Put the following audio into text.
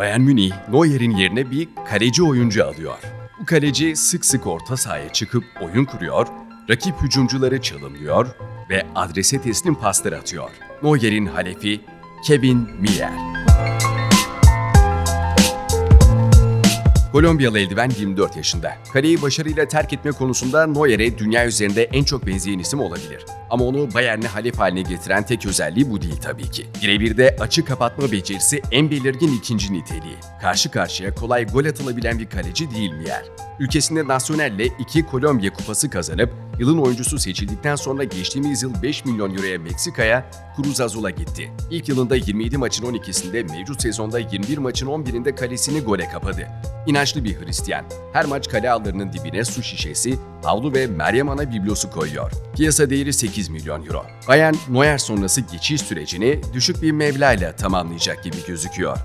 Bayern Münih, Neuer'in yerine bir kaleci oyuncu alıyor. Bu kaleci sık sık orta sahaya çıkıp oyun kuruyor, rakip hücumcuları çalımlıyor ve adrese teslim paslar atıyor. Neuer'in halefi Kevin Miller. Kolombiyalı eldiven 24 yaşında. Kaleyi başarıyla terk etme konusunda Neuer'e dünya üzerinde en çok benzeyen isim olabilir. Ama onu Bayern'e halef haline getiren tek özelliği bu değil tabii ki. Birebir de açı kapatma becerisi en belirgin ikinci niteliği. Karşı karşıya kolay gol atılabilen bir kaleci değil Mier. Ülkesinde Nacional'le iki Kolombiya kupası kazanıp yılın oyuncusu seçildikten sonra geçtiğimiz yıl 5 milyon euroya Meksika'ya Cruz Azul'a gitti. İlk yılında 27 maçın 12'sinde mevcut sezonda 21 maçın 11'inde kalesini gole kapadı. İnançlı bir Hristiyan. Her maç kale ağlarının dibine su şişesi, havlu ve Meryem Ana biblosu koyuyor. Piyasa değeri 8 milyon euro. Bayern, Neuer sonrası geçiş sürecini düşük bir mevlayla tamamlayacak gibi gözüküyor.